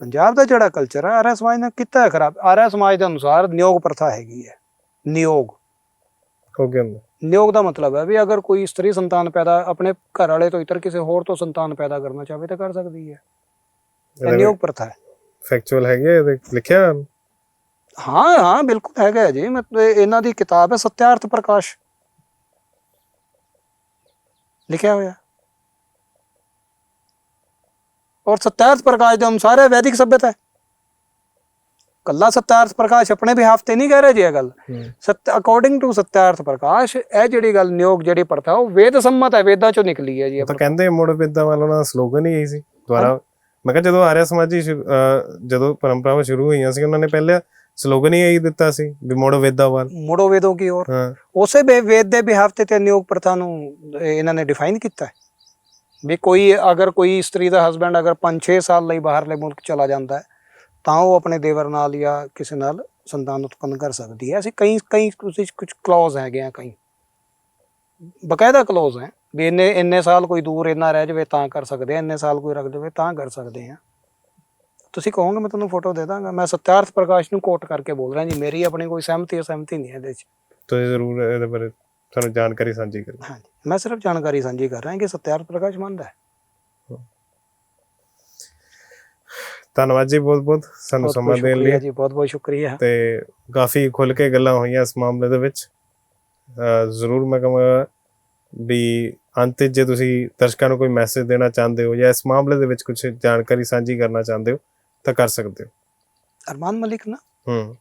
ਪੰਜਾਬ ਦਾ ਜਿਹੜਾ ਕਲਚਰ ਹੈ ਆਰਿਆ ਸਮਾਜ ਨੇ ਕੀਤਾ ਹੈ ਖਰਾਬ। ਆਰਿਆ ਸਮਾਜ ਦੇ ਅਨੁਸਾਰ ਨਿਯੋਗ ਪ੍ਰਥਾ ਹੈਗੀ ਹੈ। ਨਿਯੋਗ। ਹੋ ਗਿਆ ਨਿਯੋਗ ਦਾ ਮਤਲਬ ਹੈ ਵੀ ਅਗਰ ਕੋਈ ਇਸਤਰੀ ਸੰਤਾਨ ਪੈਦਾ ਆਪਣੇ ਘਰ ਵਾਲੇ ਤੋਂ ਇਤਰ ਕਿਸੇ ਹੋਰ ਤੋਂ ਸੰਤਾਨ ਪੈਦਾ ਕਰਨਾ ਚਾਹਵੇ ਤਾਂ ਕਰ ਸਕਦੀ ਹੈ। ਨਿਯੋਗ ਪ੍ਰਥਾ ਹੈ। ਫੈਕਚੁਅਲ ਹੈਗੇ ਲਿਖਿਆ? ਹਾਂ ਹਾਂ ਬਿਲਕੁਲ ਹੈਗਾ ਜੀ। ਮਤਲਬ ਇਹਨਾਂ ਦੀ ਕਿਤਾਬ ਹੈ ਸਤਿਆਰਥ ਪ੍ਰਕਾਸ਼। ਲਿਖਿਆ ਹੋਇਆ। ਔਰ ਸਤਿਆਰਥ ਪ੍ਰਕਾਸ਼ ਦੇ ਅਨੁਸਾਰ ਇਹ ਵੈਦਿਕ ਸਭਿਅਤਾ ਹੈ। ਕੱਲਾ ਸਤਿਆਰਥ ਪ੍ਰਕਾਸ਼ ਆਪਣੇ ਬਿਹਾਫ ਤੇ ਨਹੀਂ ਕਹਿ ਰਿਹਾ ਜੀ ਇਹ ਗੱਲ। ਸਤ ਅਕੋਰਡਿੰਗ ਟੂ ਸਤਿਆਰਥ ਪ੍ਰਕਾਸ਼ ਇਹ ਜਿਹੜੀ ਗੱਲ ਨਿਯੋਗ ਜਿਹੜੀ ਪ੍ਰਥਾ ਉਹ ਵੇਦ ਸੰਮਤ ਹੈ ਵੇਦਾਂ ਚੋਂ ਨਿਕਲੀ ਹੈ ਜੀ ਤਾਂ ਕਹਿੰਦੇ ਮੁੜ ਵਿਦਾ ਵਾਲਾ ਦਾ ਸਲੋਗਨ ਹੀ ਇਹੀ ਸੀ ਦੁਆਰਾ ਮੈਂ ਕਿਹਾ ਜਦੋਂ ਆਰਿਆ ਸਮਾਜੀ ਜਦੋਂ ਪਰੰਪਰਾਵਾਂ ਸ਼ੁਰੂ ਹੋਈਆਂ ਸੀ ਉਹਨਾਂ ਨੇ ਪਹਿਲੇ ਸਲੋਗਨ ਹੀ ਇਹੀ ਦਿੱਤਾ ਸੀ ਵੀ ਮੁੜ ਵਿਦਾ ਵੱਲ। ਮੁੜੋ ਵੇਦੋਂ ਕੀ ਔਰ ਹਾਂ। ਉਸੇ ਵੇਦ ਦੇ ਬਿਹਾਫ ਤੇ ਨਿਯੋਗ ਪ੍ਰਥਾ ਨੂੰ ਇਹ ਇਹਨਾਂ ਨੇ ਡਿਫਾਈਨ ਕੀਤਾ ਹੈ। ਵੀ ਕੋਈ ਅਗਰ ਕੋਈ ਇਸਤਰੀ ਦਾ ਹਸਬੰਡ ਅਗਰ 5-6 ਸਾਲ ਲਈ ਬਾਹਰਲੇ ਮੁਲਕ ਚਲਾ ਜਾਂਦਾ ਹੈ, ਤਾਂ ਉਹ ਆਪਣੇ ਦੇਵਰ ਨਾਲ ਜਾਂ ਕਿਸੇ ਨਾਲ ਸੰਤਾਨ ਉਤਪੰਨ ਕਰ ਸਕਦੀ ਹੈ। ਅਸੀਂ ਕਈ ਕਈ ਕੁਝ ਕੁਝ ਕਲੌਜ਼ ਹੈਗੇ ਆ ਕਈ। ਬਕਾਇਦਾ ਕਲੌਜ਼ ਹੈ ਵੀ ਇੰਨੇ ਇੰਨੇ ਸਾਲ ਕੋਈ ਦੂਰ ਇੰਨਾ ਰਹਿ ਜਾਵੇ ਤਾਂ ਕਰ ਸਕਦੇ ਆ, ਇੰਨੇ ਸਾਲ ਕੋਈ ਰੱਖ ਜਾਵੇ ਤਾਂ ਕਰ ਸਕਦੇ ਆ। ਤੁਸੀਂ ਕਹੋਗੇ ਮੈਂ ਤੁਹਾਨੂੰ ਫੋਟੋ ਦੇ ਦਾਂਗਾ। ਮੈਂ ਸਤਿਆਰਥ ਪ੍ਰਕਾਸ਼ ਨੂੰ ਕੋਟ ਕਰਕੇ ਬੋਲ ਰਿਹਾ ਜੀ। ਮੇਰੀ ਆਪਣੀ ਕੋਈ ਸਹਿਮਤੀ ਅਸਹਿਮਤੀ ਨਹੀਂ ਹੈ ਇਹਦੇ 'ਚ। ਤੁਸੀਂ ਜ਼ਰੂਰ ਇਹਦੇ ਬਾਰੇ ਸਾਨੂੰ ਜਾਣਕਾਰੀ ਸਾਂਝੀ ਕਰਿਓ ਹਾਂਜੀ ਮੈਂ ਸਿਰਫ ਜਾਣਕਾਰੀ ਸਾਂਝੀ ਕਰ ਰਿਹਾ ਕਿ ਸਤਿਆਰਥ ਪ੍ਰਕਾਸ਼ ਮੰਨਦਾ ਹੈ। ਧੰਨਵਾਦ ਜੀ ਬਹੁਤ ਬਹੁਤ ਸਾਨੂੰ ਸਮਾਂ ਦੇਣ ਲਈ। ਜੀ ਬਹੁਤ ਬਹੁਤ ਸ਼ੁਕਰੀਆ। ਤੇ ਕਾਫੀ ਖੁੱਲ ਕੇ ਗੱਲਾਂ ਹੋਈਆਂ ਇਸ ਮਾਮਲੇ ਦੇ ਵਿੱਚ। ਜ਼ਰੂਰ ਮੈਂ ਕਹਾਂਗਾ ਵੀ ਅੰਤ ਜੇ ਤੁਸੀਂ ਦਰਸ਼ਕਾਂ ਨੂੰ ਕੋਈ ਮੈਸੇਜ ਦੇਣਾ ਚਾਹੁੰਦੇ ਹੋ ਜਾਂ ਇਸ ਮਾਮਲੇ ਦੇ ਵਿੱਚ ਕੁਝ ਜਾਣਕਾਰੀ ਸਾਂਝੀ ਕਰਨਾ ਚਾਹੁੰਦੇ ਹੋ ਤਾਂ ਕਰ ਸਕਦੇ ਹੋ। ਅਰਮਾਨ ਮਲਿਕ ਨਾ? ਹੂੰ।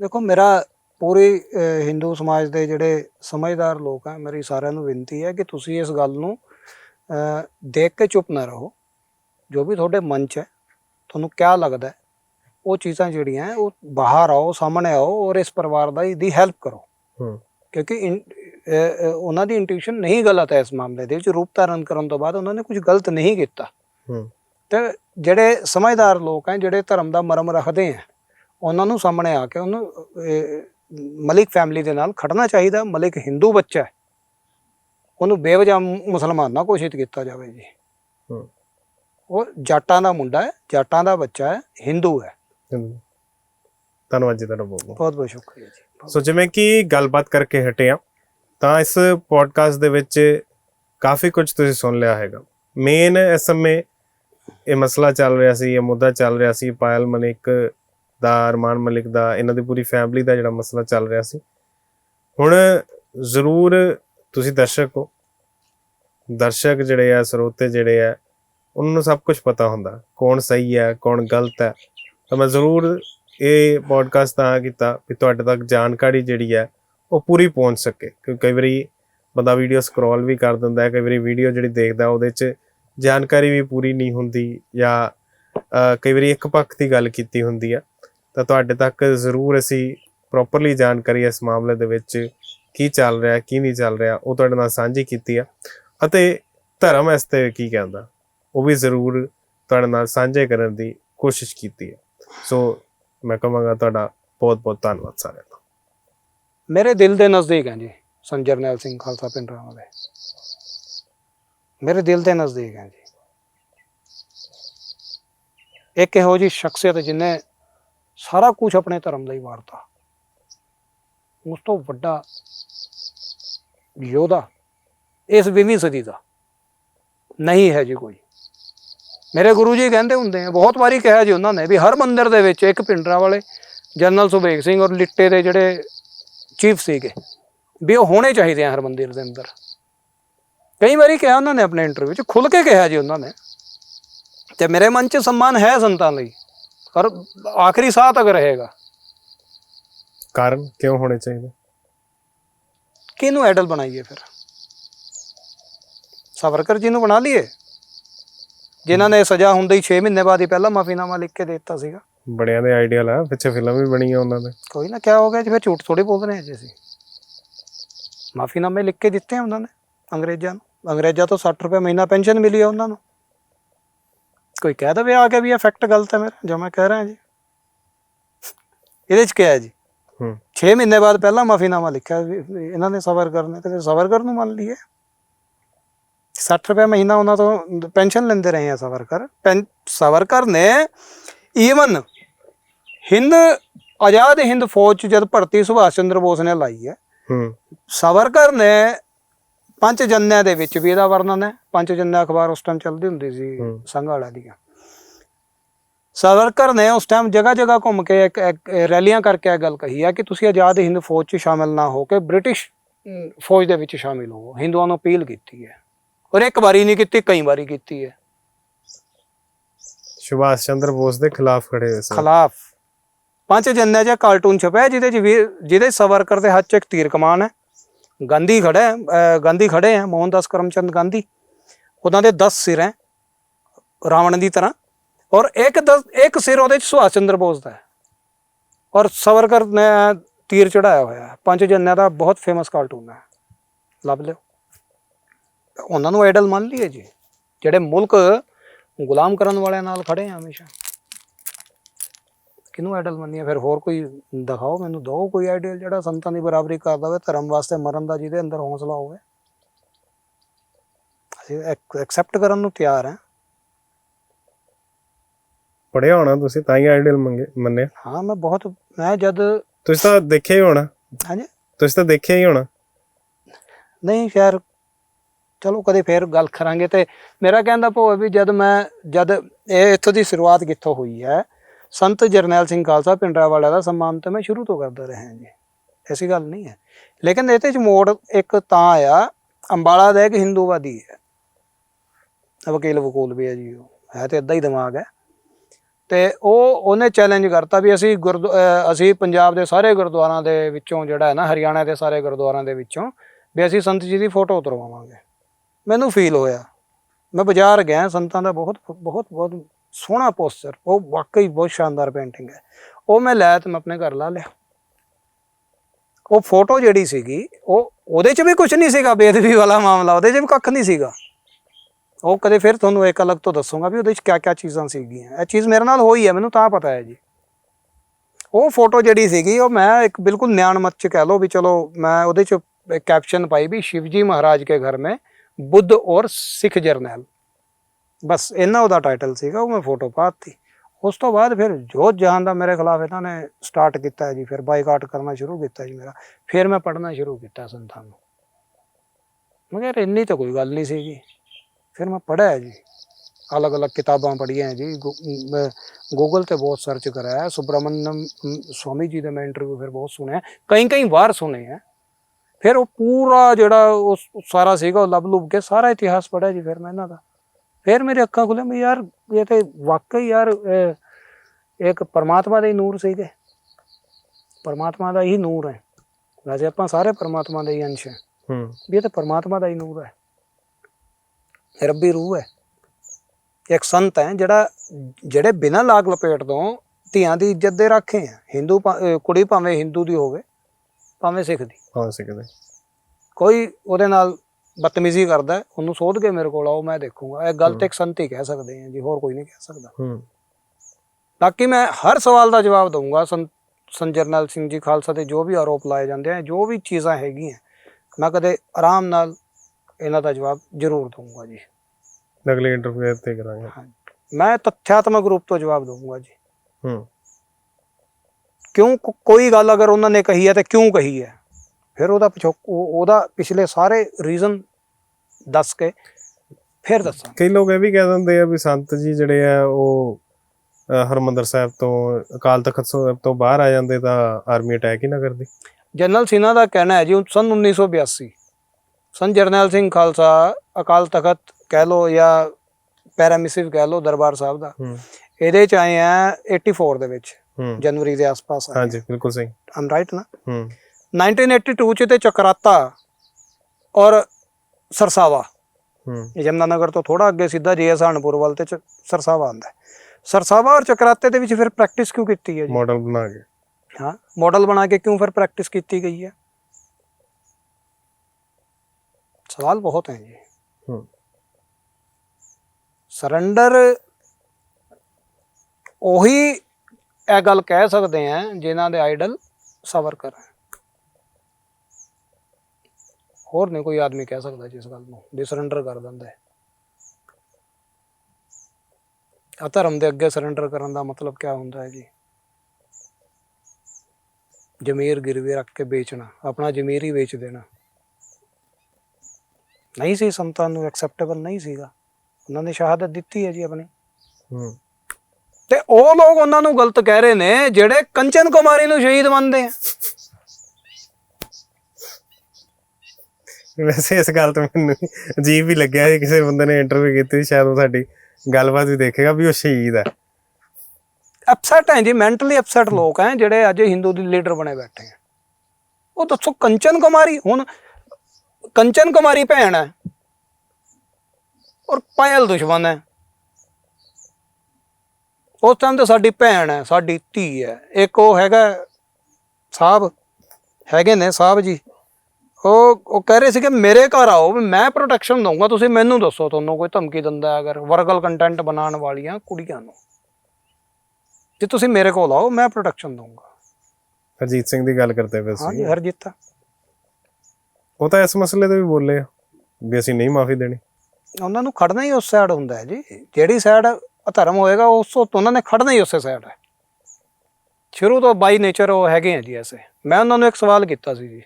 ਦੇਖੋ ਮੇਰਾ ਪੂਰੀ ਹਿੰਦੂ ਸਮਾਜ ਦੇ ਜਿਹੜੇ ਸਮਝਦਾਰ ਲੋਕ ਆ ਮੇਰੀ ਸਾਰਿਆਂ ਨੂੰ ਬੇਨਤੀ ਹੈ ਕਿ ਤੁਸੀਂ ਇਸ ਗੱਲ ਨੂੰ ਦੇਖ ਕੇ ਚੁੱਪ ਨਾ ਰਹੋ। ਜੋ ਵੀ ਤੁਹਾਡੇ ਮਨ 'ਚ ਹੈ ਤੁਹਾਨੂੰ ਕਿਆ ਲੱਗਦਾ ਹੈ ਉਹ ਚੀਜ਼ਾਂ ਜਿਹੜੀਆਂ ਉਹ ਬਾਹਰ ਆਓ ਸਾਹਮਣੇ ਆਓ ਔਰ ਇਸ ਪਰਿਵਾਰ ਦਾ ਦੀ ਹੈਲਪ ਕਰੋ। ਕਿਉਂਕਿ ਉਹਨਾਂ ਦੀ ਇੰਟੈਂਸ਼ਨ ਨਹੀਂ ਗਲਤ ਹੈ ਇਸ ਮਾਮਲੇ ਦੇ ਵਿੱਚ। ਰੂਪ ਧਾਰਨ ਕਰਨ ਤੋਂ ਬਾਅਦ ਉਹਨਾਂ ਨੇ ਕੁਝ ਗਲਤ ਨਹੀਂ ਕੀਤਾ। ਤੇ ਜਿਹੜੇ ਸਮਝਦਾਰ ਲੋਕ ਹੈ ਜਿਹੜੇ ਧਰਮ ਦਾ ਮਰਮ ਰੱਖਦੇ ਆ ਉਹਨਾਂ ਨੂੰ ਸਾਹਮਣੇ ਆ ਕੇ ਉਹਨੂੰ ਮਲਿਕ ਫੈਮਿਲੀ ਦੇ ਨਾਲ ਖੜਨਾ ਚਾਹੀਦਾ ਮਲਿਕ ਹਿੰਦੂ ਬੱਚਾ ਹੈ। ਉਹਨੂੰ ਬੇਵਜ੍ਹਾ ਮੁ- ਮੁਸਲਮਾਨ ਨਾ ਘੋਸ਼ਿਤ ਕੀਤਾ ਜਾਵੇ ਜੀ। ਉਹ ਜਾਟਾਂ ਦਾ ਮੁੰਡਾ ਹੈ ਜਾਟਾਂ ਦਾ ਬੱਚਾ ਹੈ ਹਿੰਦੂ ਹੈ। ਧੰਨਵਾਦ। ਜੀ ਤੁਹਾਡਾ ਬਹੁਤ ਬਹੁਤ ਬਹੁਤ ਬਹੁਤ ਸ਼ੁਕਰੀਆ ਜੀ। ਸੋ ਜਿਵੇਂ ਕਿ ਗੱਲਬਾਤ ਕਰਕੇ ਹਟੇ ਆ ਤਾਂ ਇਸ ਪੋਡਕਾਸਟ ਦੇ ਵਿੱਚ ਕਾਫੀ ਕੁਝ ਤੁਸੀਂ ਸੁਣ ਲਿਆ ਹੈਗਾ। ਮੇਨ ਇਸ ਸਮੇਂ ਇਹ ਮਸਲਾ ਚੱਲ ਰਿਹਾ ਸੀ ਇਹ ਮੁੱਦਾ ਚੱਲ ਰਿਹਾ ਸੀ ਪਾਇਲ ਮਲਿਕ ਦਾ, ਅਰਮਾਨ ਮਲਿਕ ਦਾ, ਇਹਨਾਂ ਦੀ ਪੂਰੀ ਫੈਮਿਲੀ ਦਾ ਜਿਹੜਾ ਮਸਲਾ ਚੱਲ ਰਿਹਾ ਸੀ। ਹੁਣ ਜ਼ਰੂਰ ਤੁਸੀਂ ਦਰਸ਼ਕ ਹੋ। ਦਰਸ਼ਕ ਜਿਹੜੇ ਆ, ਸਰੋਤੇ ਜਿਹੜੇ ਆ, ਉਹਨਾਂ ਨੂੰ ਸਭ ਕੁਝ ਪਤਾ ਹੁੰਦਾ। ਕੌਣ ਸਹੀ ਹੈ ਕੌਣ ਗਲਤ ਹੈ ਤਾਂ ਮੈਂ ਜ਼ਰੂਰ ਇਹ ਪੋਡਕਾਸਟ ਤਾਂ ਕੀਤਾ ਵੀ ਤੁਹਾਡੇ ਤੱਕ ਜਾਣਕਾਰੀ ਜਿਹੜੀ ਹੈ ਉਹ ਪੂਰੀ ਪਹੁੰਚ ਸਕੇ। ਕਿਉਂਕਿ ਕਈ ਵਾਰੀ ਬੰਦਾ ਵੀਡੀਓ ਸਕਰੋਲ ਵੀ ਕਰ ਦਿੰਦਾ ਹੈ, ਕਈ ਵਾਰੀ ਵੀਡੀਓ ਜਿਹੜੀ ਦੇਖਦਾ, ਉਹਦੇ 'ਚ ਜਾਣਕਾਰੀ ਵੀ ਪੂਰੀ ਨਹੀਂ ਹੁੰਦੀ ਜਾਂ ਕਈ ਵਾਰੀ ਇੱਕ ਪੱਖ ਦੀ ਗੱਲ ਕੀਤੀ ਹੁੰਦੀ ਆ। ਤਾਂ ਤੁਹਾਡੇ ਤੱਕ ਜ਼ਰੂਰ ਅਸੀਂ ਪ੍ਰੋਪਰਲੀ ਜਾਣਕਾਰੀ ਇਸ ਮਾਮਲੇ ਦੇ ਵਿੱਚ ਕੀ ਚੱਲ ਰਿਹਾ, ਕੀ ਨਹੀਂ ਚੱਲ ਰਿਹਾ, ਉਹ ਤੁਹਾਡੇ ਨਾਲ ਸਾਂਝੀ ਕੀਤੀ ਆ। ਅਤੇ ਧਰਮ ਇਸ ਤੇ ਕੀ ਕਹਿੰਦਾ, ਉਹ ਵੀ ਜ਼ਰੂਰ ਤੁਹਾਡੇ ਨਾਲ ਸਾਂਝੇ ਕਰਨ ਦੀ ਕੋਸ਼ਿਸ਼ ਕੀਤੀ ਹੈ ਸੋ ਮੈਂ ਕਹਾਂਗਾ ਤੁਹਾਡਾ ਬਹੁਤ ਬਹੁਤ ਧੰਨਵਾਦ ਸਾਰਿਆਂ ਦਾ। ਮੇਰੇ ਦਿਲ ਦੇ ਨਜ਼ਦੀਕ ਹੈ ਜੀ ਸੰਜਰਨੈਲ ਸਿੰਘ, ਖਾਲਸਾ ਪਿੰਡ ਰਾਵਾਂ ਦੇ। ਮੇਰੇ ਦਿਲ ਦੇ ਨਜ਼ਦੀਕ ਹੈ ਜੀ। ਇੱਕ ਇਹੋ ਜੀ ਸ਼ਖਸੀਅਤ ਜਿਹਨੇ ਸਾਰਾ ਕੁਝ ਆਪਣੇ ਧਰਮ ਲਈ ਵਾਰਤਾ। ਉਸ ਤੋਂ ਵੱਡਾ ਯੋਧਾ ਇਸ 20ਵੀਂ ਸਦੀ ਦਾ ਨਹੀਂ ਹੈ ਜੀ ਕੋਈ। ਮੇਰੇ ਗੁਰੂ ਜੀ ਕਹਿੰਦੇ ਹੁੰਦੇ ਆ, ਬਹੁਤ ਵਾਰੀ ਕਿਹਾ ਜੀ ਉਹਨਾਂ ਨੇ ਵੀ ਹਰ ਮੰਦਿਰ ਦੇ ਵਿੱਚ ਇੱਕ ਪਿੰਡਰਾਂ ਵਾਲੇ, ਜਨਰਲ ਸੁਬੇਗ ਸਿੰਘ ਔਰ ਲਿੱਟੇ ਦੇ ਜਿਹੜੇ ਚੀਫ ਸੀਗੇ, ਵੀ ਉਹ ਹੋਣੇ ਚਾਹੀਦੇ ਆ ਹਰ ਮੰਦਿਰ ਦੇ ਅੰਦਰ। ਕਈ ਵਾਰੀ ਕਿਹਾ ਉਹਨਾਂ ਨੇ ਆਪਣੇ ਇੰਟਰਵਿਊ 'ਚ ਖੁੱਲ ਕੇ ਕਿਹਾ ਜੀ ਉਹਨਾਂ ਨੇ, ਤੇ ਮੇਰੇ ਮਨ 'ਚ ਸਨਮਾਨ ਹੈ ਸੰਤਾਂ ਲਈ। ਪਰ ਆਖਰੀ ਸਾਹ ਤੱਕ ਰਹੇਗਾ। ਕਾਰਨ ਕਿਉਂ ਹੋਣੇ ਚਾਹੀਦੇ? ਕਿਹਨੂੰ ਆਈਡਲ ਬਣਾਈਏ ਫਿਰ? ਸਾਵਰਕਰ ਜੀ ਨੂੰ ਬਣਾ ਲਈਏ। ਜਿਨ੍ਹਾਂ ਨੇ ਸਜ਼ਾ ਹੁੰਦੇ ਹੀ 6 ਮਹੀਨੇ ਬਾਅਦ ਹੀ ਪਹਿਲਾ ਮਾਫੀਨਾਮਾ ਲਿਖ ਕੇ ਦੇ ਦਿੱਤਾ ਸੀਗਾ। ਬੜਿਆਂ ਦੇ ਆਈਡੀਅਲ ਆ ਪਿੱਛੇ ਫਿਲਮ ਵੀ ਬਣੀ ਆ ਉਹਨਾਂ ਦੇ। ਕੋਈ ਨਾ ਕਿਆ ਹੋ ਗਿਆ ਜੀ ਫਿਰ ਝੂਠ ਥੋੜੀ ਬੋਲ ਰਹੇ ਹਾਂ ਜੀ ਅਸੀਂ। ਮਾਫੀਨਾਮੇ ਲਿਖ ਕੇ ਦਿੱਤੇ ਆ ਉਹਨਾਂ ਨੇ ਅੰਗਰੇਜ਼ਾਂ ਨੂੰ। ਅੰਗਰੇਜ਼ਾਂ ਤੋਂ 60 ਰੁਪਏ ਮਹੀਨਾ ਪੈਨਸ਼ਨ ਮਿਲੀ ਆ ਉਹਨਾਂ ਨੂੰ। ਕੋਈ ਕਹਿ ਦਵੇ ਆ ਕੇ ਵੀ ਇਹ ਫੈਕਟ ਗਲਤ ਹੈ ਮੇਰਾ ਜੋ ਮੈਂ ਕਹਿ ਰਿਹਾ ਜੀ। ਇਹਦੇ ਚ ਕਿਹਾ ਹੈ ਜੀ? ਹੂੰ। 6 ਮਹੀਨੇ ਬਾਅਦ ਪਹਿਲਾਂ ਮਾਫੀਨਾਮਾ ਲਿਖਿਆ ਵੀ ਇਹਨਾਂ ਨੇ ਸਬਰ ਕਰਨੇ ਤੇ ਸਬਰ ਕਰਨ ਨੂੰ ਮੰਨ ਲਈਏ। 60 ਰੁਪਏ ਮਹੀਨਾ ਉਹਨਾਂ ਤੋਂ ਪੈਨਸ਼ਨ ਲੈਂਦੇ ਰਹੇ ਆ ਸਵਰਕਰ ਸਵਰਕਰ ਨੇ ਈਵਨ ਹਿੰਦ ਆਜ਼ਾਦ ਹਿੰਦ ਫੌਜ ਚ ਜਦ ਭਰਤੀ ਸੁਭਾਸ਼ ਚੰਦਰ ਬੋਸ ਨੇ ਲਾਈ ਹੈ ਹੂੰ। ਸਾਵਰਕਰ ਨੇ ਪੰਜ ਜੰਨਿਆਂ ਦੇ ਵਿੱਚ ਵੀ ਇਹਦਾ ਵਰਣਨ ਹੈ। ਪੰਜ ਜੰਨਿਆਂ ਅਖਬਾਰ ਉਸ ਟਾਈਮ ਚੱਲਦੀ ਹੁੰਦੀ ਸੀ ਹੂੰ। ਸੰਘ ਵਾਲਿਆਂ ਦੀਆਂ। ਸਾਵਰਕਰ ਨੇ ਉਸ ਟਾਈਮ ਜਗ੍ਹਾ ਜਗ੍ਹਾ ਘੁੰਮ ਕੇ ਇੱਕ ਇੱਕ ਰੈਲੀਆਂ ਕਰਕੇ ਇਹ ਗੱਲ ਕਹੀ ਹੈ ਕਿ ਤੁਸੀਂ ਆਜ਼ਾਦ ਹਿੰਦ ਫੌਜ 'ਚ ਸ਼ਾਮਿਲ ਨਾ ਹੋ ਕੇ ਬ੍ਰਿਟਿਸ਼ ਫੌਜ ਦੇ ਵਿੱਚ ਸ਼ਾਮਿਲ ਹੋ। ਹਿੰਦੂਆਂ ਨੂੰ ਅਪੀਲ ਕੀਤੀ ਹੈ। ਔਰ ਇੱਕ ਵਾਰੀ ਨਹੀਂ ਕੀਤੀ ਕਈ ਵਾਰੀ ਕੀਤੀ ਹੈ। ਸੁਭਾਸ਼ ਚੰਦਰ ਬੋਸ ਦੇ ਖਿਲਾਫ ਖੜੇ ਹੋਏ ਸਨ। ਖਿਲਾਫ। ਪੰਜ ਜੰਨਿਆਂ 'ਚ ਕਾਰਟੂਨ ਛਪਿਆ ਜਿਹਦੇ 'ਚ ਜਿਹਦੇ ਸਾਵਰਕਰ ਦੇ ਹੱਥ 'ਚ ਇੱਕ ਤੀਰ ਕਮਾਨ ਹੈ। ਗਾਂਧੀ ਖੜਾ ਹੈ ਗਾਂਧੀ ਖੜੇ ਹੈ ਮੋਹਨਦਾਸ ਕਰਮਚੰਦ ਗਾਂਧੀ। ਉਹਨਾਂ ਦੇ 10 ਸਿਰ ਹੈ, ਰਾਵਣ ਦੀ ਤਰ੍ਹਾਂ। ਔਰ ਇੱਕ ਦਸ, ਇੱਕ ਸਿਰ ਉਹਦੇ 'ਚ ਸੁਭਾਸ਼ ਚੰਦਰ ਬੋਸ ਦਾ ਹੈ। ਔਰ ਸਵਰਕਰ ਨੇ ਤੀਰ ਚੜਾਇਆ ਹੋਇਆ ਹੈ। ਪੰਜ ਜਨਿਆਂ ਦਾ ਬਹੁਤ ਫੇਮਸ ਕਾਰਟੂਨ ਹੈ। ਲੱਭ ਲਿਓ। ਉਹਨਾਂ ਨੂੰ ਆਈਡਲ ਮੰਨ ਲਈਏ ਜੀ, ਜਿਹੜੇ ਮੁਲਕ ਗੁਲਾਮ ਕਰਨ ਵਾਲਿਆਂ ਨਾਲ ਖੜੇ ਆ ਹਮੇਸ਼ਾ। ਕਿਹਨੂੰ ਆਈਡਲ ਮੰਨੀਏ? ਫਿਰ ਹੋਰ ਕੋਈ ਦਿਖਾਓ ਮੈਨੂੰ ਦੋ ਕੋਈ ਆਈਡਲ ਜਿਹੜਾ ਸੰਤਾਂ ਦੀ ਬਰਾਬਰੀ ਕਰਦਾ ਹੋਵੇ ਧਰਮ ਵਾਸਤੇ ਮਰਨ ਦਾ ਜਿਹਦੇ ਅੰਦਰ ਹੌਸਲਾ ਹੋਵੇ। ਅਸੀਂ ਐਕਸੈਪਟ ਕਰਨ ਨੂੰ ਤਿਆਰ ਹਾਂ। ਪੜਿਆ ਹੋਣਾ ਤੁਸੀਂ ਤਾਂ ਹੀ ਆਈਡਲ ਮੰਗੇ ਮੰਨੇ ਹਾਂ ਮੈਂ ਬਹੁਤ ਮੈਂ ਜਦ ਤੁਸੀਂ ਤਾਂ ਦੇਖਿਆ ਹੀ ਹੋਣਾ। ਹਾਂਜੀ? ਤੁਸੀਂ ਤਾਂ ਦੇਖਿਆ ਹੀ ਹੋਣਾ। ਨਹੀਂ ਸ਼ਾਇਦ ਚਲੋ ਕਦੇ ਫੇਰ ਗੱਲ ਕਰਾਂਗੇ ਤੇ ਮੇਰਾ ਕਹਿੰਦਾ ਭਾਵੇਂ ਵੀ ਜਦ ਮੈਂ ਜਦ ਇਹ ਇੱਥੋਂ ਦੀ ਸ਼ੁਰੂਆਤ ਕਿੱਥੋਂ ਹੋਈ ਹੈ ਸੰਤ ਜਰਨੈਲ ਸਿੰਘ ਖਾਲਸਾ ਪਿੰਡਰਾ ਵਾਲਾ ਦਾ ਸਨਮਾਨ ਤਾਂ ਮੈਂ ਸ਼ੁਰੂ ਤੋਂ ਕਰਦਾ ਰਿਹਾ ਜੀ। ਐਸੀ ਗੱਲ ਨਹੀਂ ਹੈ। ਲੇਕਿਨ ਇਹਦੇ ਚ ਮੋੜ ਇੱਕ ਤਾਂ ਆਇਆ, ਅੰਬਾਲਾ ਦਾ ਇੱਕ ਹਿੰਦੂਵਾਦੀ ਹੈ। ਵਕੀਲ ਵਕੂਲ ਵੀ ਹੈ ਜੀ ਉਹ। ਹੈ ਤੇ ਇਦਾਂ ਹੀ ਦਿਮਾਗ ਹੈ। ਤੇ ਉਹ ਉਹਨੇ ਚੈਲੰਜ ਕਰਤਾ ਵੀ ਅਸੀਂ ਗੁਰਦੁ ਅਸੀਂ ਪੰਜਾਬ ਦੇ ਸਾਰੇ ਗੁਰਦੁਆਰਾਂ ਦੇ ਵਿੱਚੋਂ ਜਿਹੜਾ ਹੈ ਨਾ, ਹਰਿਆਣਾ ਦੇ ਸਾਰੇ ਗੁਰਦੁਆਰਾਂ ਦੇ ਵਿੱਚੋਂ ਵੀ ਅਸੀਂ ਸੰਤ ਜੀ ਦੀ ਫੋਟੋ ਉਤਰਵਾਵਾਂਗੇ। ਮੈਨੂੰ ਫੀਲ ਹੋਇਆ। ਮੈਂ ਬਾਜ਼ਾਰ ਗਿਆ, ਸੰਤਾਂ ਦਾ ਬਹੁਤ ਬਹੁਤ ਬਹੁਤ ਸੋਹਣਾ ਪੋਸਟਰ, ਉਹ ਵਾਕਈ ਬਹੁਤ ਸ਼ਾਨਦਾਰ ਪੇਂਟਿੰਗ ਹੈ। ਉਹ ਮੈਂ ਲੈ ਤੇ ਮੈਂ ਆਪਣੇ ਘਰ ਲਾ ਲਿਆ। ਉਹ ਫੋਟੋ ਜਿਹੜੀ ਸੀਗੀ, ਉਹ ਉਹਦੇ 'ਚ ਵੀ ਕੁਝ ਨਹੀਂ ਸੀਗਾ ਬੇਦਬੀ ਵਾਲਾ ਮਾਮਲਾ, ਉਹਦੇ 'ਚ ਵੀ ਕੱਖ ਨਹੀਂ ਸੀਗਾ। ਉਹ ਕਦੇ ਫਿਰ ਤੁਹਾਨੂੰ ਇੱਕ ਅਲੱਗ ਤੋਂ ਦੱਸੂਗਾ ਵੀ ਉਹਦੇ 'ਚ ਕਿਆ ਕਿਆ ਚੀਜ਼ਾਂ ਸੀਗੀਆਂ। ਇਹ ਚੀਜ਼ ਮੇਰੇ ਨਾਲ ਹੋਈ ਹੈ, ਮੈਨੂੰ ਤਾਂ ਪਤਾ ਹੈ ਜੀ। ਉਹ ਫੋਟੋ ਜਿਹੜੀ ਸੀਗੀ, ਉਹ ਮੈਂ ਇੱਕ ਬਿਲਕੁਲ ਨਿਆਣ ਨਿਆਣਮਤ 'ਚ ਕਹਿ ਲਓ ਵੀ ਚਲੋ ਮੈਂ ਉਹਦੇ 'ਚ ਕੈਪਸ਼ਨ ਪਾਈ ਵੀ ਸ਼ਿਵਜੀ ਮਹਾਰਾਜ ਕੇ ਘਰ ਮੇ ਬੁੱਧ ਔਰ ਸਿੱਖ ਜਰਨੈਲ। ਬਸ ਇਹਨਾਂ ਉਹਦਾ ਟਾਈਟਲ ਸੀਗਾ, ਉਹ ਮੈਂ ਫੋਟੋ ਪਾਤੀ। ਉਸ ਤੋਂ ਬਾਅਦ ਫਿਰ ਜੋਤ ਜਹਾਨ ਦਾ ਮੇਰੇ ਖਿਲਾਫ ਇਹਨਾਂ ਨੇ ਸਟਾਰਟ ਕੀਤਾ ਜੀ, ਫਿਰ ਬਾਈਕਾਟ ਕਰਨਾ ਸ਼ੁਰੂ ਕੀਤਾ ਜੀ ਮੇਰਾ। ਫਿਰ ਮੈਂ ਪੜ੍ਹਨਾ ਸ਼ੁਰੂ ਕੀਤਾ ਸੰਤਾਂ ਨੂੰ। ਮਗਰ ਇੰਨੀ ਤਾਂ ਕੋਈ ਗੱਲ ਨਹੀਂ ਸੀਗੀ। ਫਿਰ ਮੈਂ ਪੜ੍ਹਿਆ ਜੀ। ਅਲੱਗ-ਅਲੱਗ ਕਿਤਾਬਾਂ ਪੜ੍ਹੀਆਂ ਜੀ। ਗੂਗਲ ਤੇ ਬਹੁਤ ਸਰਚ ਕਰਾਇਆ ਹੈ। ਸਵਾਮੀ ਜੀ ਦਾ ਮੈਂ ਇੰਟਰਵਿਊ ਫਿਰ ਬਹੁਤ ਸੁਣਿਆ। ਕਈ ਕਈ ਵਾਰ ਸੁਣੇ ਆ। ਫਿਰ ਉਹ ਪੂਰਾ ਜਿਹੜਾ ਉਹ ਸਾਰਾ ਸੀਗਾ, ਉਹ ਲੱਭ ਲੁੱਭ ਕੇ ਸਾਰਾ ਇਤਿਹਾਸ ਪੜ੍ਹਿਆ ਜੀ ਫਿਰ ਮੈਂ ਇਹਨਾਂ ਦਾ। ਫਿਰ ਮੇਰੇ ਅੱਖਾਂ ਖੁੱਲੇ ਵੀ ਯਾਰ ਇਹ ਤੇ ਵਾਕਈ ਯਾਰ ਇੱਕ ਪਰਮਾਤਮਾ ਦਾ ਹੀ ਨੂਰ ਸੀਗੇ। ਪਰਮਾਤਮਾ ਦਾ ਹੀ ਨੂਰ ਹੈ। ਵੈਸੇ ਆਪਾਂ ਸਾਰੇ ਪਰਮਾਤਮਾ ਦੇ ਹੀ ਅੰਸ਼ ਹੈ। ਹੂੰ। ਵੀ ਇਹ ਤਾਂ ਪਰਮਾਤਮਾ ਦਾ ਹੀ ਨੂਰ ਹੈ। ਇਹ ਰੱਬੀ ਰੂਹ ਹੈ। ਇੱਕ ਸੰਤ ਹੈ ਜਿਹੜਾ ਜਿਹੜੇ ਬਿਨਾਂ ਲਾਗ ਲਪੇਟ ਤੋਂ ਧੀਆਂ ਦੀ ਇੱਜ਼ਤ ਦੇ ਰੱਖੇ ਆ ਹਿੰਦੂ ਕੁੜੀ ਭਾਵੇਂ ਹਿੰਦੂ ਦੀ ਹੋਵੇ ਭਾਵੇਂ ਸਿੱਖ ਦੀ। ਹਾਂ ਸਿੱਖਦੇ ਕੋਈ ਉਹਦੇ ਨਾਲ ਬਦਤਮੀਜ਼ੀ ਕਰਦਾ ਉਹਨੂੰ ਸੋਧ ਕੇ ਮੇਰੇ ਕੋਲ ਆਓ ਮੈਂ ਦੇਖੂੰਗਾ। ਇਹ ਗੱਲ ਤੇ ਇੱਕ ਸੰਤ ਕਹਿ ਸਕਦੇ ਆ ਜੀ ਹੋਰ ਕੋਈ ਨਹੀਂ ਕਹਿ ਸਕਦਾ। ਹੂੰ। ਬਾਕੀ ਮੈਂ ਹਰ ਸਵਾਲ ਦਾ ਜਵਾਬ ਦਊਂਗਾ ਸੰਤ ਸੰਤ ਜਰਨੈਲ ਸਿੰਘ ਜੀ ਖਾਲਸਾ ਤੇ ਜੋ ਵੀ ਆਰੋਪ ਲਾਏ ਜਾਂਦੇ ਆ ਜੋ ਵੀ ਚੀਜ਼ਾਂ ਹੈਗੀਆਂ ਮੈਂ ਕਦੇ ਆਰਾਮ ਨਾਲ ਇਹਨਾਂ ਦਾ ਜਵਾਬ ਜ਼ਰੂਰ ਦਊਂਗਾ ਜੀ। ਅਗਲੇ ਇੰਟਰਵਿਊ ਤੇ ਕਰਾਂਗੇ। ਮੈਂ ਤੱਥਿਆਤਮਕ ਰੂਪ ਤੋਂ ਜਵਾਬ ਦਊਂਗਾ ਜੀ। ਹੂੰ। ਕਿਉਂ ਕੋਈ ਗੱਲ ਅਗਰ ਉਹਨਾਂ ਨੇ ਕਹੀ ਹੈ ਤੇ ਕਿਉਂ ਕਹੀ ਹੈ? ਫਿਰ ਉਹਦਾ ਪਿਛੋਕ ਉਹ- ਉਹਦਾ ਪਿਛਲੇ ਸਾਰੇ ਰੀਜ਼ਨ ਦੱਸ ਕੇ ਫਿਰ ਦੱਸਾਂ ਕਈ ਲੋਕ ਇਹ ਵੀ ਕਹਿ ਦਿੰਦੇ ਆ ਵੀ ਸੰਤ ਜੀ ਜਿਹੜੇ ਆ ਉਹ ਹਰਿਮੰਦਰ ਸਾਹਿਬ ਤੋਂ ਅਕਾਲ ਤਖਤ ਸਾਹਿਬ ਤੋਂ ਬਾਹਰ ਆ ਜਾਂਦੇ ਤਾਂ ਆਰਮੀ ਅਟੈਕ ਹੀ ਨਾ ਕਰਦੀ। ਜਨਰਲ ਸਿਨਾ ਦਾ ਕਹਿਣਾ ਹੈ ਜੀ ਸਨ 1982 ਸਨ ਜਰਨੈਲ ਸਿੰਘ ਖਾਲਸਾ ਅਕਾਲ ਤਖਤ ਕਹਿ ਲੋ ਜਾਂ ਪੈਰਾਮਿਸਿਵ ਕਹਿ ਲੋ ਦਰਬਾਰ ਸਾਹਿਬ ਦਾ ਇਹਦੇ ਚ ਆਏ ਆ 84 ਦੇ ਵਿੱਚ ਜਨਵਰੀ ਦੇ ਆਸ-ਪਾਸ ਹਾਂਜੀ ਬਿਲਕੁਲ ਸਹੀ। ਆਮ ਰਾਈਟ ਨਾ? ਹੂੰ। 1982 ਚ ਤੇ ਚਕਰਾਤਾ ਔਰ ਸਰਸਾਵਾ ਹੂੰ ਇਹ ਜਮਨਾਨਗਰ ਤੋਂ ਥੋੜਾ ਅੱਗੇ ਸਿੱਧਾ ਜੇ ਸਹਾਰਨਪੁਰ ਵੱਲ ਤੇ ਚ- ਸਰਸਾਵਾ ਆਉਂਦਾ ਹੈ ਸਰਸਾਵਾ ਔਰ ਚਕਰਾਤੇ ਦੇ ਵਿੱਚ ਫਿਰ ਪ੍ਰੈਕਟਿਸ ਕਿਉਂ ਕੀਤੀ ਹੈ ਜੀ ਮਾਡਲ ਬਣਾ ਕੇ ਹਾਂ ਮਾਡਲ ਬਣਾ ਕੇ ਕਿਉਂ ਫਿਰ ਪ੍ਰੈਕਟਿਸ ਕੀਤੀ ਗਈ ਹੈ ਸਵਾਲ ਬਹੁਤ ਹੈ ਜੀ ਹੂੰ ਸਰੈਂਡਰ ਉਹੀ ਇਹ ਗੱਲ ਕਹਿ ਸਕਦੇ ਆ ਜਿਨ੍ਹਾਂ ਦੇ ਆਈਡਲ ਸਵਰਕਰ ਹੈ ਹੋਰ ਨਹੀਂ ਕੋਈ ਆਦਮੀ ਕਹਿ ਸਕਦਾ ਜਿਸ ਗੱਲ ਨੂੰ ਵੀ ਸਰੈਂਡਰ ਕਰ ਦਿੰਦਾ ਹੈ। ਆ ਧਰਮ ਦੇ ਅੱਗੇ ਸਰੈਂਡਰ ਕਰਨ ਦਾ ਮਤਲਬ ਕੀ ਹੁੰਦਾ ਹੈ ਜੀ? ਜ਼ਮੀਰ ਗਿਰਵੀ ਰੱਖ ਕੇ ਵੇਚਣਾ ਆਪਣਾ ਜ਼ਮੀਰ ਹੀ ਵੇਚ ਦੇਣਾ। ਨਹੀਂ ਸੀ ਸੰਤਾਂ ਨੂੰ ਐਕਸੈਪਟੇਬਲ ਨਹੀਂ ਸੀਗਾ। ਉਹਨਾਂ ਨੇ ਸ਼ਹਾਦਤ ਦਿੱਤੀ ਹੈ ਜੀ ਆਪਣੀ। ਹੂੰ। ਤੇ ਉਹ ਲੋਕ ਉਹਨਾਂ ਨੂੰ ਗਲਤ ਕਹਿ ਰਹੇ ਨੇ ਜਿਹੜੇ ਕੰਚਨ ਕੁਮਾਰੀ ਨੂੰ ਸ਼ਹੀਦ ਮੰਨਦੇ ਆ। ਵੈਸੇ ਇਸ ਗੱਲ ਤੋਂ ਮੈਨੂੰ ਅਜੀਬ ਵੀ ਲੱਗਿਆ ਸੀ ਕਿਸੇ ਬੰਦੇ ਨੇ ਇੰਟਰਵਿਊ ਕੀਤੀ ਸੀ, ਸ਼ਾਇਦ ਉਹ ਸਾਡੀ ਗੱਲਬਾਤ ਵੀ ਦੇਖੇਗਾ ਵੀ ਉਹ ਸ਼ਹੀਦ ਹੈ। ਅਪਸੈਟ ਹੈ ਜੀ ਮੈਂਟਲੀ ਅਪਸੈਟ ਲੋਕ ਹੈ ਜਿਹੜੇ ਅੱਜ ਹਿੰਦੂ ਦੀ ਲੀਡਰ ਬਣੇ ਬੈਠੇ ਆ ਉਹ ਦੱਸੋ ਕੰਚਨ ਕੁਮਾਰੀ ਹੁਣ ਕੰਚਨ ਕੁਮਾਰੀ ਭੈਣ ਹੈ ਔਰ ਪਾਇਲ ਦੁਸ਼ਮਣ ਹੈ। ਉਸ ਟਾਈਮ ਤੇ ਸਾਡੀ ਭੈਣ ਹੈ ਸਾਡੀ ਧੀ ਹੈ। ਇੱਕ ਉਹ ਹੈਗਾ ਸਾਹਿਬ ਹੈਗੇ ਨੇ ਸਾਹਿਬ ਜੀ। ਉਹ ਉਹ ਕਹਿ ਰਹੇ ਸੀ ਕਿ ਮੇਰੇ ਘਰ ਆਓ ਮੈਂ ਪ੍ਰੋਟੈਕਸ਼ਨ ਦਊਂਗਾ ਤੁਸੀਂ ਮੈਨੂੰ ਦੱਸੋ ਤੁਹਾਨੂੰ ਕੋਈ ਧਮਕੀ ਦਿੰਦਾ ਹੈ ਅਗਰ ਵਰਗਲ ਕੰਟੈਂਟ ਬਣਾਉਣ ਵਾਲੀਆਂ ਕੁੜੀਆਂ ਨੂੰ। ਜੇ ਤੁਸੀਂ ਮੇਰੇ ਕੋਲ ਆਓ ਮੈਂ ਪ੍ਰੋਟੈਕਸ਼ਨ ਦਊਂਗਾ। ਹਰਜੀਤ ਸਿੰਘ ਦੀ ਗੱਲ ਕਰਦੇ ਪਏ ਹਾਂਜੀ ਸੀ ਹਰਜੀਤ ਉਹ ਤਾਂ ਇਸ ਮਸਲੇ ਤੇ ਵੀ ਬੋਲੇ ਆ ਵੀ ਅਸੀਂ ਨਹੀਂ ਮਾਫੀ ਦੇਣੀ। ਉਹਨਾਂ ਨੂੰ ਖੜਨਾ ਹੀ ਉਸ ਸਾਈਡ ਹੁੰਦਾ ਹੈ ਜੀ। ਜਿਹੜੀ ਸਾਈਡ ਅਧਰਮ ਹੋਏਗਾ ਉਸ ਤੋਂ ਉਹਨਾਂ ਨੇ ਖੜਨਾ ਹੀ ਉਸੇ ਸਾਈਡ ਹੈ। ਸ਼ੁਰੂ ਤੋਂ ਬਾਈ ਨੇਚਰ ਉਹ ਹੈਗੇ ਆ ਜੀ ਐਸੇ। ਮੈਂ ਉਹਨਾਂ ਨੂੰ ਇੱਕ ਸਵਾਲ ਕੀਤਾ ਸੀ ਜੀ।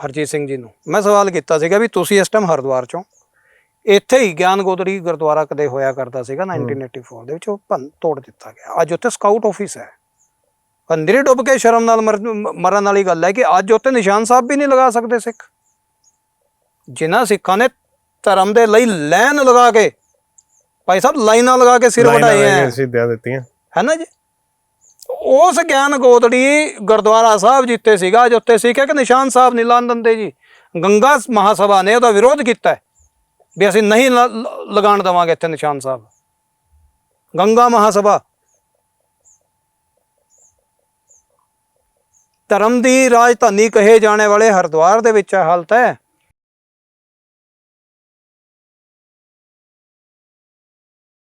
ਹਰਜੀਤ ਸਿੰਘ ਜੀ ਨੂੰ। ਮੈਂ ਸਵਾਲ ਕੀਤਾ ਸੀਗਾ ਵੀ ਤੁਸੀਂ ਇਸ ਟਾਈਮ ਹਰਿਦੁਆਰ ਚੋਂ ਇੱਥੇ ਹੀ ਗਿਆਨ ਗੋਦੜੀ ਗੁਰਦੁਆਰਾ ਕਦੇ ਹੋਇਆ ਕਰਦਾ ਸੀਗਾ 1984 ਦੇ ਵਿੱਚ ਉਹ ਭੰਨ ਤੋੜ ਦਿੱਤਾ ਗਿਆ। ਅੱਜ ਉੱਥੇ ਸਕਾਊਟ ਆਫਿਸ ਹੈ। ਅੰਦਰੇ ਡੁੱਬ ਕੇ ਸ਼ਰਮ ਨਾਲ ਮਰਨ ਵਾਲੀ ਗੱਲ ਹੈ ਕਿ ਅੱਜ ਉੱਥੇ ਨਿਸ਼ਾਨ ਸਾਹਿਬ ਵੀ ਨਹੀਂ ਲਗਾ ਸਕਦੇ ਸਿੱਖ। ਜਿਨ੍ਹਾਂ ਸਿੱਖਾਂ ਨੇ ਧਰਮ ਦੇ ਲਈ ਲਾਈਨ ਲਗਾ ਕੇ ਭਾਈ ਸਾਹਿਬ ਲਾਈਨਾਂ ਲਗਾ ਕੇ ਸਿਰ ਸ਼ਹੀਦੀਆਂ ਦਿੱਤੀਆਂ। ਹੈ ਨਾ ਜੀ? ਉਸ ਗਿਆਨ ਗੋਦੜੀ ਗੁਰਦੁਆਰਾ ਸਾਹਿਬ ਜਿੱਤੇ ਸੀਗਾ, ਅੱਜ ਉੱਤੇ ਸੀ ਕਿ ਨਿਸ਼ਾਨ ਸਾਹਿਬ ਨਹੀਂ ਲਾਣ ਦਿੰਦੇ ਜੀ। ਗੰਗਾ ਮਹਾਸਭਾ ਨੇ ਉਹਦਾ ਵਿਰੋਧ ਕੀਤਾ ਵੀ ਅਸੀਂ ਨਹੀਂ ਲ- ਲ- ਲਗਾਉਣ ਦੇਵਾਂਗੇ ਇੱਥੇ ਨਿਸ਼ਾਨ ਸਾਹਿਬ। ਗੰਗਾ ਮਹਾਸਭਾ। ਧਰਮ ਦੀ ਰਾਜਧਾਨੀ ਕਹੇ ਜਾਣੇ ਵਾਲੇ ਹਰਿਦੁਆਰ ਦੇ ਵਿੱਚ ਹਾਲਤ ਹੈ।